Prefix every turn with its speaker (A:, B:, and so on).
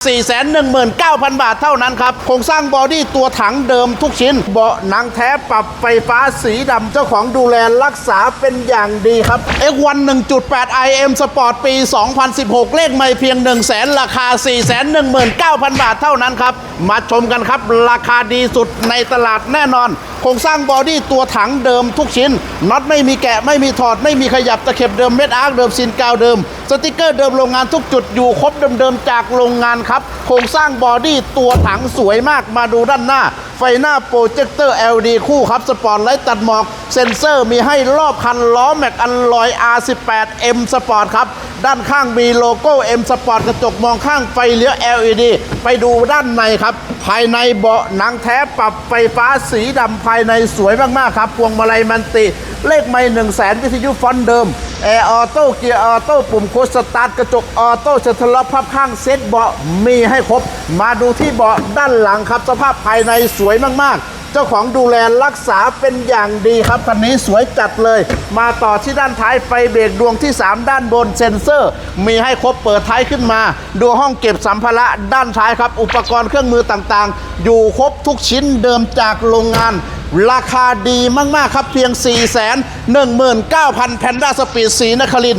A: 419,000 บาทเท่านั้นครับ โครงสร้างบอดี้ตัวถังเดิมทุกชิ้น เบาะหนังแท้ปรับไฟฟ้าสีดำเจ้าของดูแลรักษาเป็นอย่างดีครับ X1 1.8 IM Sport ปี 2016 เลขไม่เพียง 1 0 0 0 0แสนราคา 419,000 บาทเท่านั้นครับ มาชมกันครับ ราคาดีสุดในตลาดแน่นอน โครงสร้างบอดี้ตัวถังเดิมทุกชิ้นน็อตไม่มีแกะไม่มีถอดไม่มีขยับตะเข็บเดิมเม็ดอาร์คเดิมซินกาวเดิม สติกเกอร์เดิมโรงงานทุกจุดอยู่ครบเดิมๆจากโรงงานครับ โครงสร้างบอดี้ตัวถังสวยมากมาดูด้านหน้า ไฟหน้าโปรเจคเตอร์ LED คู่ครับ สปอร์ตไลท์ตัดหมอก เซ็นเซอร์มีให้รอบคันล้อแม็กอันลอย R18 M Sport ครับ ด้านข้างมีโลโก้ M Sport กระจกมองข้างไฟเลี้ยว LED ไปดูด้านในครับ ภายในเบาะหนังแท้ปรับไฟฟ้าสีดำภายในสวยมากๆครับพวงมาลัยมันติ เลขไม่1 0 0 0 0แสนวิทยุฟอนต์เดิม แอร์ออโต้เกียร์ออโต้ปุ่มโคสตาร์ทกระจกออโต้เซ็นทรัลอกพับข้างเซ็ตเบาะมีให้ครบ มาดูที่เบาะด้านหลังครับ สภาพภายในสวยมากๆ เจ้าของดูแลรักษาเป็นอย่างดีครับคันนี้สวยจัดเลย มาต่อที่ด้านท้ายไฟเบรกดวงที่ 3 ด้านบนเซ็นเซอร์ มีให้ครบเปิดท้ายขึ้นมา ดูห้องเก็บสัมภาระด้านท้ายครับ อุปกรณ์เครื่องมือต่างๆ อยู่ครบทุกชิ้นเดิมจากโรงงาน ราคาดีมาก ๆ ครับเพียง 4 1 9 0 0 0 แพนด้าสปีดสีนคริน